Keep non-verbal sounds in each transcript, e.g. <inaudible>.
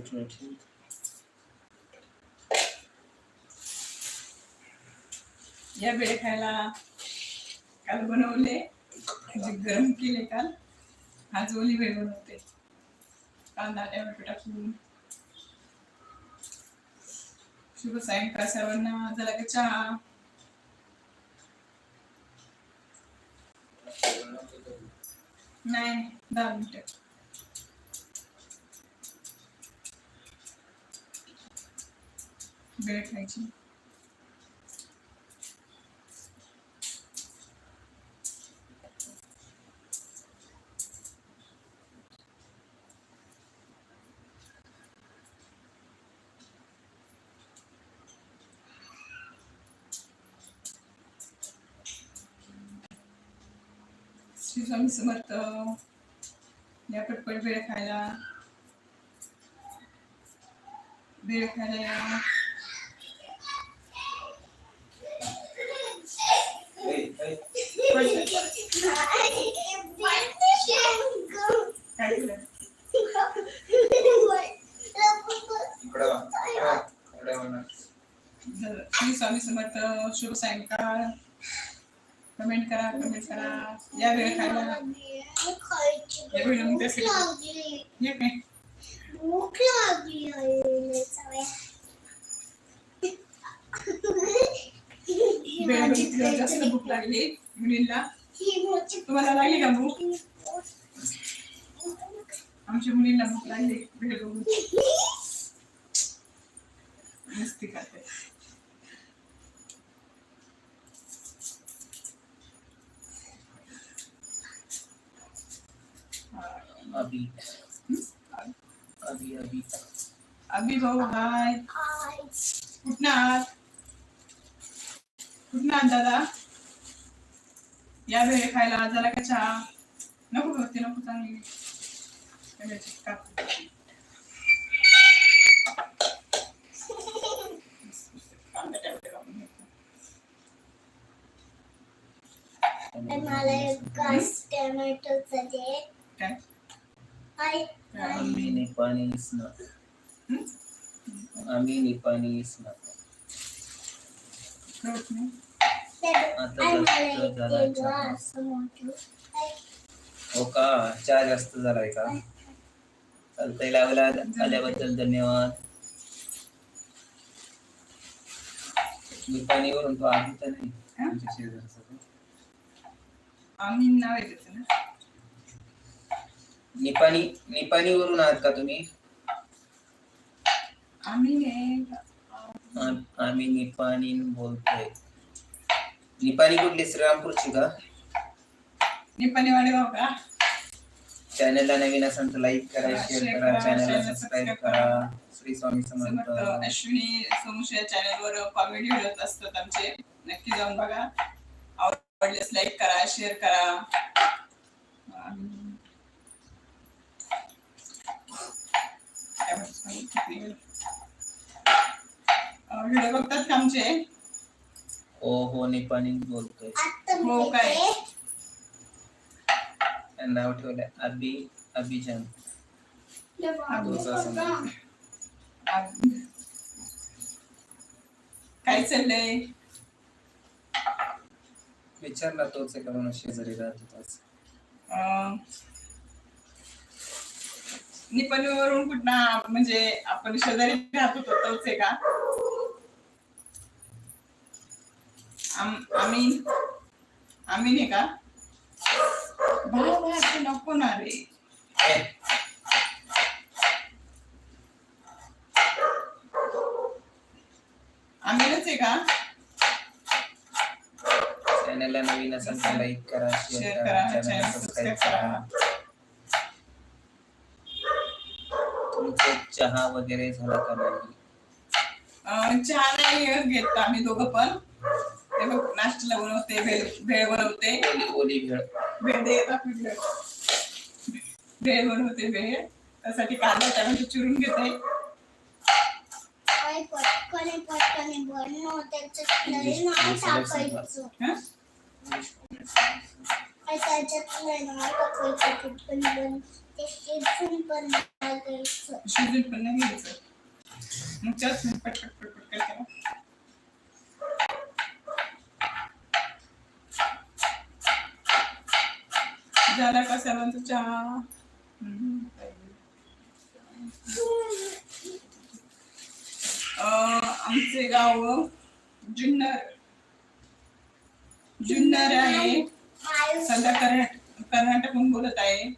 चलो या वेळे खायला काल बनवले. गरम केले काल. आज ओली वेळ बनवते. कांदा टॅमॅटो टाकून. शुभ सायंकाळ सर्वांना. झाला का चहा? नाही दहा मिनिटं. वेळ खायची श्री स्वामी समर्थ या पटपट वेळ खायला. वेळ खायला कमेंट करा कमेंट करा. या वेळ खायला. या वेळ मग तसे काय भूक लागली आहे सगळ्या. वेळ <laughs> बघितल्यावर जास्त भूक लागली मुलींना तुम्हाला लागली का भूक? आमच्या मुलींना भूक लागली. वेळ बघून. मस्ती करते. अभी अभी अभी अभि। भाऊ हाय। हाय. कुठं आहात कुठं आहात दादा। या वेळ खायला झाला का चहा? नको होती नको चांगली मला एक टोमॅटोचा हाय. आम्ही ने पाणी इसना आम्ही ने पाणी इसना कळत नाही आता आणि मला जास्त एक झाला दे चहा. घास मोठं. हाय. हो का चहा जास्त झालाय का चालतंय लावला आल्याबद्दल धन्यवाद मी पाणीवरून तो आधी तर नाही आमच्या शेजारचा तो. आम्ही नाव त्याचं ना निपाणी निपाणीवरून आहात का तुम्ही? आम्ही आम्ही निपाणी बोलतोय. निपाणी कुठली? श्रीरामपूरची का? निपाणी वाडेगाव का? चॅनलला नवीन असेल तर लाईक करा शेअर करा चॅनलला सबस्क्राईब करा. श्री स्वामी समर्थ अश्विनी सोमुश या चॅनलवर कॉमेडी व्हिडिओ असतात आमचे. नक्की जाऊन बघा. आवडल्यास लाईक करा शेअर करा आणि- काय म्हणतात सांगू? अं, व्हिडिओ बघतात का आमचे हो हो निपाणी बोलतोय. हो काय? नाव ठेवलंय अबी अभिजान. काय चाललंय? विचारला तोच आहे का म्हणून शेजारी राहत होताच अं, निपाणीवरून कुठं म्हणजे आपण शेजारी राहत होतो तोच आहे का? आम- आम्ही आम्ही नाही का? भाऊ भाऊ ते नको ना रे ए, आम्हीच आहे का? चॅनलला नवीन असेल तर लाईक करा शेअर करा चॅनल सबस्क्राईब सबस्क्राईब करा. करा तुमचं चहा वगैरे झाला का नाही? अं, चहा नाही घेत आम्ही दोघं पण. ते बघ नाश्त्याला बनवते भेळ भेळ बनवते. ओली ओली भेळ भेळ दे येतात भेळ भेळ बनवते भेळ त्यासाठी कांदा टॅमॅटो चिरून घेते. हाय, पटकन पटकन बनव त्याच्यात लई नाव टाकायचं. हं? आणि त्याच्यात नाही टाकायचं ते शिजून पण टाकायचं शिजून पण नाही घ्यायचं. मग त्याच मी पटपट पटपट करते झाला का सर्वांचा चहा? आमचे गाव जुन्नर. जुन्नर आहे. सध्या कर्नाटक कर्नाटकहून बोलत आहे.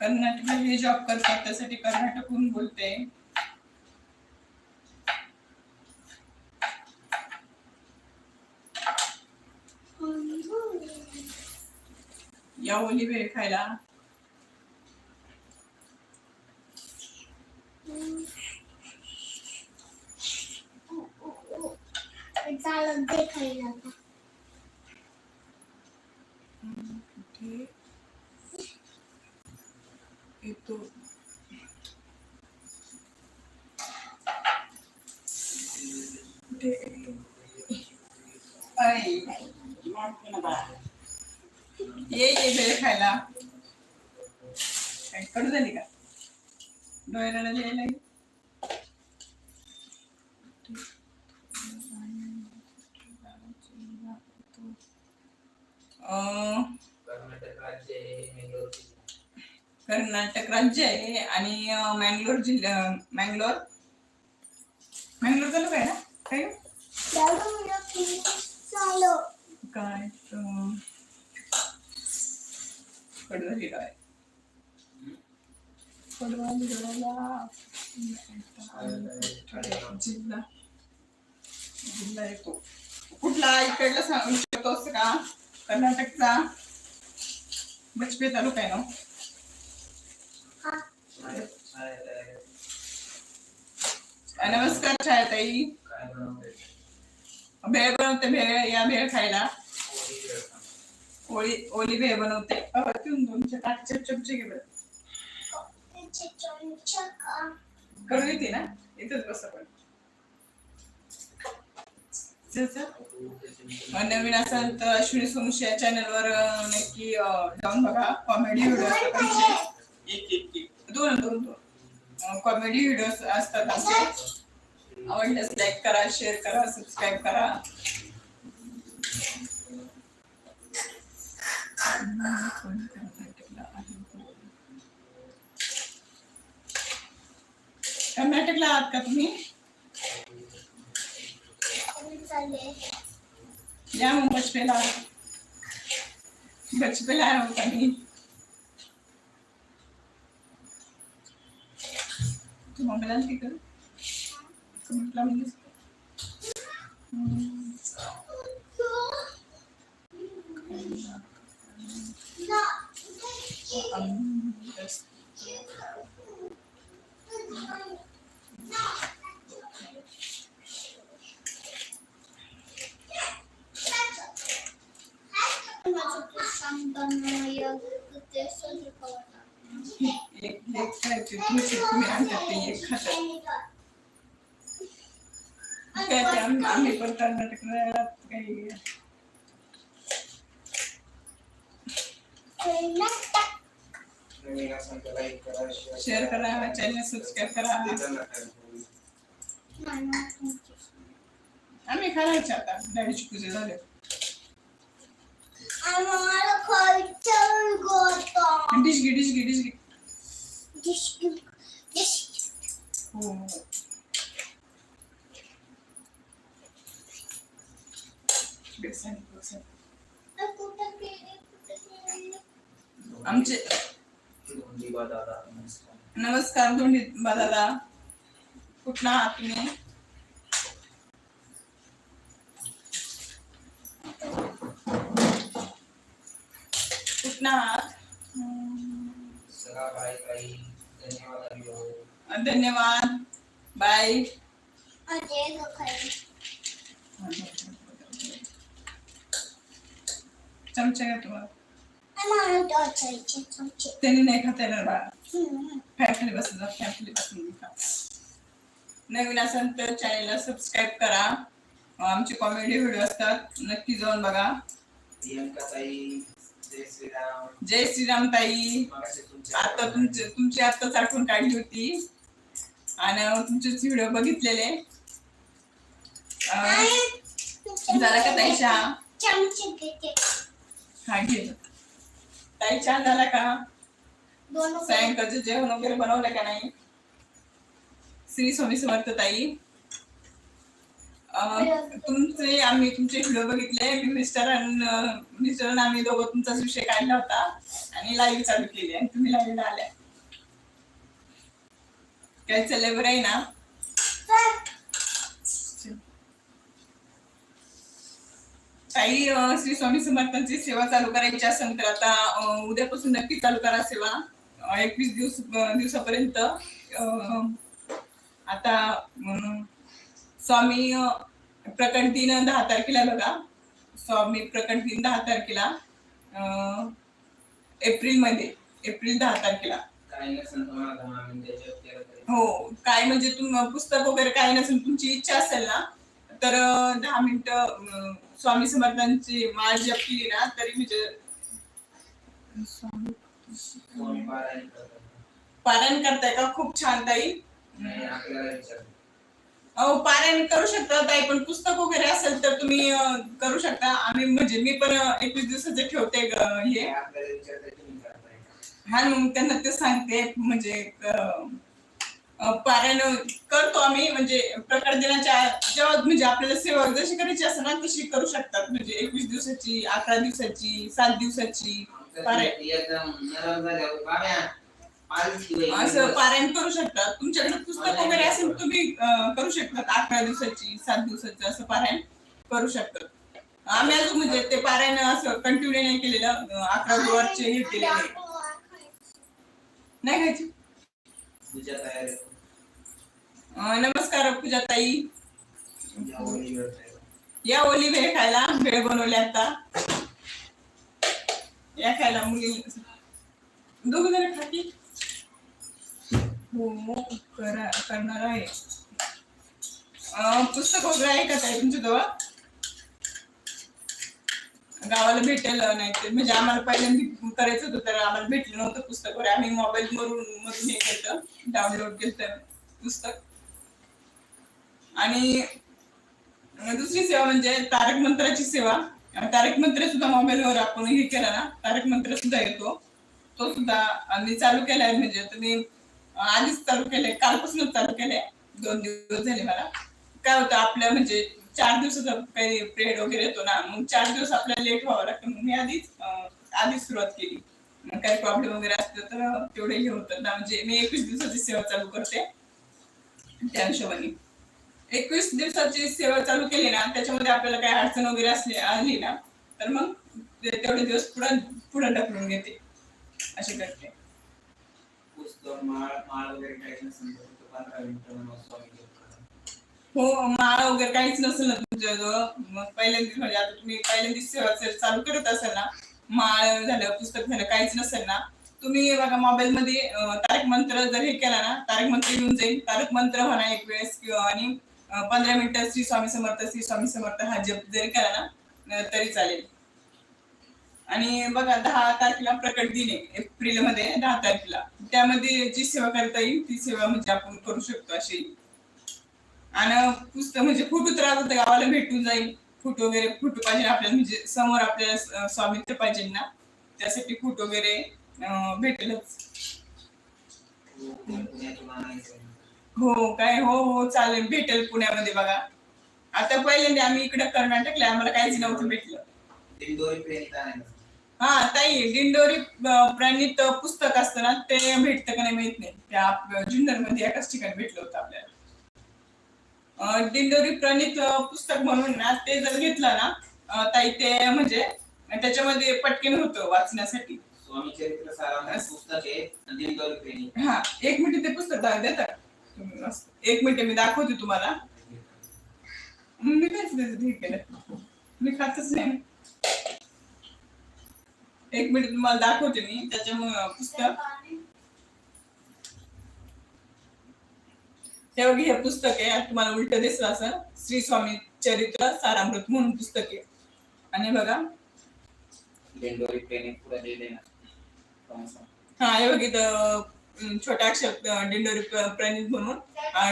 कर्नाटक हे जॉब करतात त्यासाठी कर्नाटकहून बोलते. या ओली वेळ खायला. चालत खायला आता. कुठे येतो कुठे येतो आई, मारतो ना बाळा. ये ये भेळ खायला काय कडू झाली का डोळ्याला यायला कर्नाटक राज्य आहे कर्नाटक राज्य आहे आणि मंगलोर मँगलोर जिल्हा मँगलोर. मँगलोर चालू काय ना? काय? चालू काय कडवा कडवली काय जिल्हा जिल्हा येतो कुठला? इकडला सांगू शकतोस का? कर्नाटकचा. बचपे तालुका आहे ना? नमस्कार छायाताई. भेळ बनवते भेळ. या भेळ खायला. खा. ओली ओली भेळ बनवते. दोनशे काटचे चमचे घे बरं. त्याचे चमचा का करू येते ना? इथंच बस आपण. नवीन असाल तर अश्विनी सोमशी या चॅनलवर नक्की अं, जाऊन बघा कॉमेडी व्हिडिओ असतात आमचे एक एक एक. दोन दोन दोन. कॉमेडी व्हिडिओ असतात आमचे. आवडल्यास लाईक करा शेअर करा सबस्क्राईब करा. कर्नाटकला आहात का तुम्ही. या मग बचपेला. बचपेला आहे आहोत मी तू मम्मीला तिकडं म्हटलं म्हणजे एक खायचे आणतात ते एक खातात काय ते आम्ही पण काही शेअर करा चॅनल सबस्क्राईब करा आम्ही खायचं आता. डॅडीची पूजा झाली आम्हाला डिश घे डिश घे डिश घे. डिश घेऊ. डिश. हो बेसन बेसन आ, कुठं गेली? कुठं गेली? आमचे दोंडी दादा नमस्कार नमस्कार दोन्ही दादा कुठला आहात तुम्ही कुठला आहात धन्यवाद. बाय. चमचा घ्या तुम्हाला. त्यांनी नाही खाता येणार बाळा. फॅमिली बसून फॅमिली बसून खा नवीन असेल तर चॅनलला सबस्क्राईब करा. आमचे कॉमेडी व्हिडिओ असतात नक्की जाऊन बघा. प्रियंका ताई जय श्रीराम. जय श्रीराम ताई. आता तुमचे तुमची आत्ताच आठवण काढली होती. आणि तुमचेच व्हिडिओ बघितलेले झाला का ताई चहा हा घे ताई चहा झाला का. सायंकाळचं जेवण वगैरे बनवलं का नाही? श्री स्वामी समर्थ ताई. तुमचे आम्ही तुमचे व्हिडिओ बघितले. मी मिस्टर मिस्टर आम्ही दोघं तुमचाच विषय काढला होता. आणि लाईव्ह चालू केली आणि तुम्ही लाईव्ह आल्या. काय चाललंय बरं आहे ना काही श्री स्वामी समर्थांची सेवा चालू करायची असेल तर आता उद्यापासून नक्की चालू करा सेवा एकवीस दिवस दिवसापर्यंत आता स्वामी प्रकट दिन दहा तारखेला बघा स्वामी प्रकट दिन दहा तारखेला एप्रिलमध्ये एप्रिल दहा तारखेला हो काय म्हणजे तुम पुस्तक वगैरे काही नसेल तुमची इच्छा असेल ना तर दहा मिनिटं स्वामी समर्थांची माळ जप केली ना तरी म्हणजे पारायण करताय का? खूप छान ताई. अहो पारायण करू शकता ताई पण पुस्तक वगैरे असेल तर तुम्ही करू शकता. आम्ही म्हणजे मी पण एकवीस दिवसाचे ठेवते हे? हा मग त्यांना ते सांगते म्हणजे पारायण करतो आम्ही म्हणजे प्रकार दिनाच्या जेव्हा म्हणजे आपल्याला सेवा जशी करायची असेल ना तशी करू शकतात. म्हणजे एकवीस दिवसाची अकरा दिवसाची सात दिवसाची असं पारायण करू शकतात. तुमच्याकडे पुस्तक वगैरे असेल तुम्ही करू शकतात. अकरा दिवसाची सात दिवसाची असं पारायण करू शकतात. आम्ही अजून म्हणजे ते पारायण असं कंटिन्यू नाही केलेलं. अकरा गुरुवारचे हे केलेले. नाही अं, नमस्कार पूजा ताई या ओली भेळ खायला भेळ बनवली आता. या खायला मुली. दोघ जण खाती हो करा करणार आहे. पुस्तक वगैरे आहे का ताई तुमच्या जवळ गावाला भेटेल नाही ते म्हणजे आम्हाला पहिल्यांदा करायचं होतं तर आम्हाला भेटलं नव्हतं पुस्तक वगैरे. आम्ही मोबाईल वरून मधून हे केलं डाउनलोड केलं पुस्तक. आणि दुसरी सेवा म्हणजे तारक मंत्राची सेवा. आणि तारक मंत्र सुद्धा मोबाईलवर आपण हे केलं ना तारक मंत्र सुद्धा येतो. तो सुद्धा आम्ही चालू केलाय म्हणजे तुम्ही आधीच चालू केलंय कालपासूनच चालू केलंय. दोन दिवस झाले मला. काय होतं आपल्या म्हणजे चार दिवसाचा काही पिरियड वगैरे येतो ना मग चार दिवस आपल्याला लेट व्हावं लागतं. मग मी आधीच आधीच सुरुवात केली. मग काही प्रॉब्लेम वगैरे असले तर तेवढे हे होतं ना. म्हणजे मी एकवीस दिवसाची सेवा चालू करते. त्या हिशोबाने. एकवीस दिवसाची सेवा चालू केली ना त्याच्यामध्ये आपल्याला काही अडचण वगैरे असली आली ना तर मग तेवढे दिवस पुढे पुढे ढकलून घेते. अशी करते. पुस्तक माळ माळ वगैरे काही नसेल पंधरा मिनिटं स्वामी हो माळ वगैरे काहीच नसेल ना तुमच्याजवळ. मग पहिल्यांदा म्हणजे आता तुम्ही पहिल्यांदा सेवा सेवा चालू करत असाल ना माळ झालं पुस्तक झालं काहीच नसेल ना तुम्ही बघा मोबाईल मध्ये तारक मंत्र जर हे केला ना तारक मंत्र येऊन जाईल. तारक मंत्र म्हणा एक वेळेस किंवा आणि पंधरा मिनिटं श्री स्वामी समर्थ श्री स्वामी समर्थ हा जप जरी केला ना तरी चालेल. आणि बघा दहा तारखेला प्रकट दिन आहे एप्रिलमध्ये दहा तारखेला. त्यामध्ये जी सेवा करता येईल ती सेवा म्हणजे आपण करू शकतो अशी. आणि पुस्तक म्हणजे फोटो तर आता गावाला भेटून जाईल. फोटो वगैरे फोटो पाहिजे आपल्याला म्हणजे समोर आपल्याला स्वामित्व पाहिजे ना. त्यासाठी फोटो वगैरे भेटेलच. हो, काय हो हो चालेल. भेटेल पुण्यामध्ये बघा. आता पहिल्यांदा आम्ही इकडे कर्नाटकला आम्हाला काहीच नव्हतं भेटलं. हा ताई दिंडोरी अं, प्रणीत पुस्तक असतं ना ते भेटतं का नाही माहीत नाही. त्या जुन्नरमध्ये एकाच ठिकाणी भेटलं होतं आपल्याला. दिंडोरी प्रणीत पुस्तक म्हणून ना ते जर घेतलं ना ताई ते म्हणजे त्याच्यामध्ये पटकन होतं वाचण्यासाठी. स्वामी चरित्र सारांश पुस्तक आहे आणि दिंडोरी प्रेरित हा एक मिनिट ते पुस्तक दा- देता का? तुम्ही मस्त. एक मिनिट मी दाखवते तुम्हाला. मी कायच हे केलं. मी खातच नाही. एक मिनिट तुम्हाला दाखवते मी त्याच्यामुळे पुस्तक. हे बघ हे पुस्तक आहे तुम्हाला उलट दिसलं असं श्री स्वामी चरित्र सारामृत म्हणून पुस्तक आहे. आणि बघा. हा हे बघितलं अं, छोटा अक्षर प्र- प्रणित म्हणून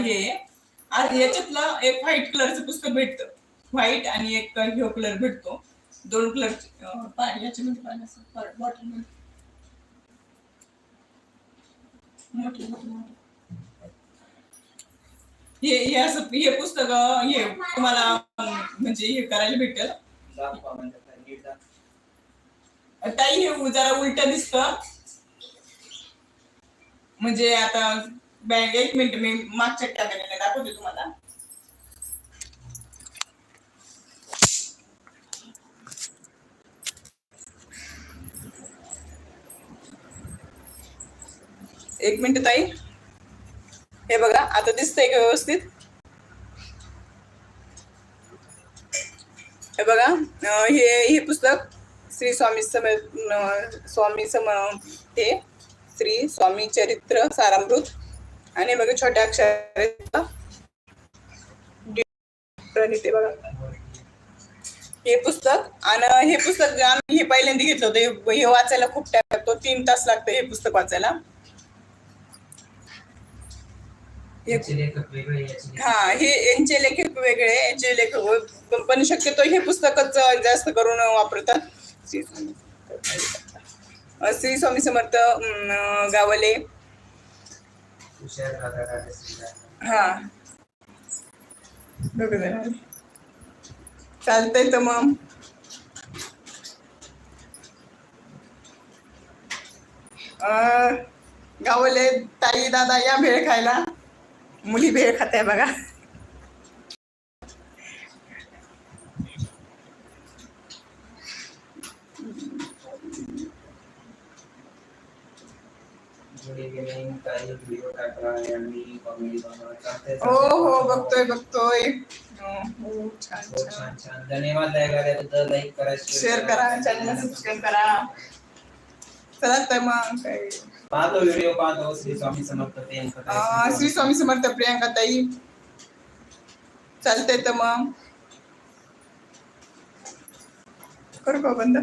हे याच्यातलं एक व्हाईट कलरचं पुस्तक भेटतं. व्हाईट आणि एक ह्यो कलर भेटतो. दोन कलर याच्यामध्ये बॉटल मोठी मोठी मोठी. हे हे असं हे पुस्तक हे तुम्हाला म्हणजे हे करायला भेटेल. ताई हे जरा उलट दिसत. म्हणजे आता बँक एक मिनिट मी मागच्या टाकायला दाखवते तुम्हाला. एक मिनिट ताई. हे बघा आता दिसतंय का व्यवस्थित? हे बघा हे हे पुस्तक श्री स्वामी सम स्वामी सम हे श्री स्वामी चरित्र सारामृत. आणि बघा छोट्या अक्षर प्रणिते बघा. हे पुस्तक आणि हे पुस्तक आम्ही हे पहिल्यांदा घेतलं होतं. हे- हे वाचायला खूप टाइम लागतो. तीन तास लागतं हे पुस्तक वाचायला. हे हा यांचे लेखक वेगळे यांचे लेखक पण शक्यतो हे पुस्तकच जास्त करून वापरतात. श्री स्वामी समर्थ. गावले. हा. चालतंय तर मग. गावले ताई दादा या भेळ खायला. मुली भेळ खात आहे बघा. हो हो बघतोय बघतोय. हो, हो, छान छान. धन्यवाद लाईक लाईक करा शेअर करा. चॅनल सबस्क्राईब करा. चला तर मग काय. पाहतो व्हिडिओ पाहतो श्री स्वामी समर्थ ते अं, श्री स्वामी समर्थ प्रियांका ताई. चालतंय तर मग. करू का बंद?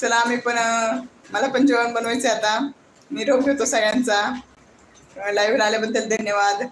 चला आम्ही पण अं, मला पण जेवण बनवायचं आता. निरोप घेतो सगळ्यांचा. लाईव्ह आल्याबद्दल धन्यवाद.